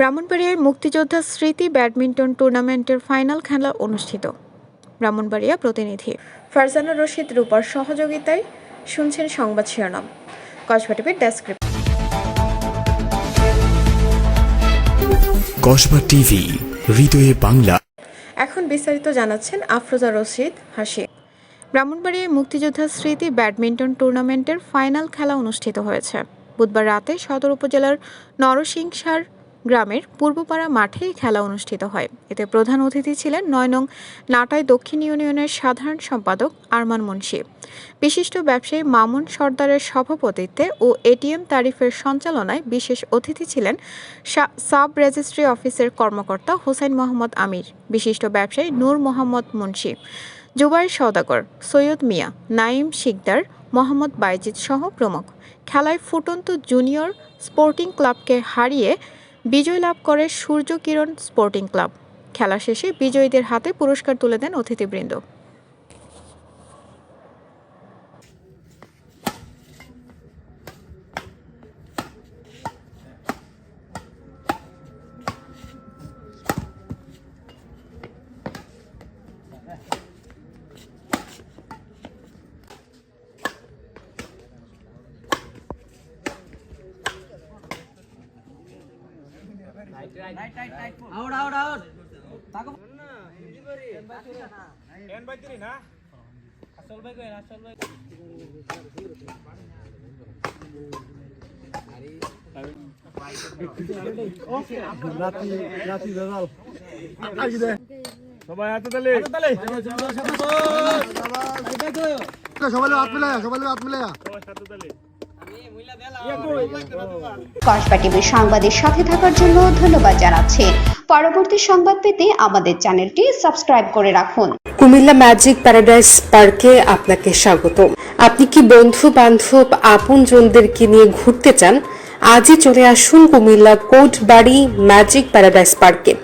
ব্রাহ্মণবাড়িয়ায় মুক্তিযোদ্ধা স্মৃতি ব্যাডমিন্টন টুর্নামেন্টের ফাইনাল খেলা অনুষ্ঠিত। ব্রাহ্মণবাড়িয়া প্রতিনিধি ফারজানা রশিদ রূপার সহযোগিতায় শুনছেন সংবাদ শিরোনাম। কসবা টিভির ডেস্ক কসবা টিভি হৃদয়ে বাংলা। এখন বিস্তারিত জানাচ্ছেন আফরোজা রশিদ হাসি। ব্রাহ্মণবাড়িয়ায় মুক্তিযোদ্ধা স্মৃতি ব্যাডমিন্টন টুর্নামেন্টের ফাইনাল খেলা অনুষ্ঠিত হয়েছে। বুধবার রাতে সদর উপজেলার নরসিংসার গ্রামের পূর্বপাড়া মাঠে খেলা অনুষ্ঠিত হয়। এতে প্রধান অতিথি ছিলেন নয় নং নাটাই দক্ষিণ ইউনিয়নের সাধারণ সম্পাদক আরমান মুন্সি। বিশিষ্ট ব্যবসায়ী মামুন সর্দারের সভাপতিত্বে ও এটিএম তারিফের সঞ্চালনায় বিশেষ অতিথি ছিলেন সাব রেজিস্ট্রি অফিসের কর্মকর্তা হোসেন মোহাম্মদ আমির, বিশিষ্ট ব্যবসায়ী নূর মোহাম্মদ মুন্সি, জুবাইর সওদাগর, সৈয়দ মিয়া নাইম শিকদার, মোহাম্মদ বাইজিদ সহ প্রমুখ। খেলায় ফুটন্ত জুনিয়র স্পোর্টিং ক্লাবকে হারিয়ে বিজয় লাভ করে সূর্য কিরণ স্পোর্টিং ক্লাব। খেলা শেষে বিজয়ীদের হাতে পুরস্কার তুলে দেন অতিথিবৃন্দ। আউট আউট আউট তাকো এন বাই তিরি না আসল বাই কই আসল বাই সবাই হাতে তালে সবাই হাত মিলায়া সবাই হাত মিলায়া সবাই হাতে তালে কসবা টিভির সাথে থাকার জন্য ধন্যবাদ জানাচ্ছি। পরবর্তী সংবাদ পেতে আমাদের চ্যানেলটি সাবস্ক্রাইব করে রাখুন। কুমিল্লা ম্যাজিক প্যারাডাইস পার্কে আপনাকে স্বাগত আপনি কি বন্ধু, বান্ধব আপন জনদেরকে নিয়ে ঘুরতে চান? আজই চলে আসুন কুমিল্লা কোট বাড়ি ম্যাজিক প্যারাডাইস পার্কে।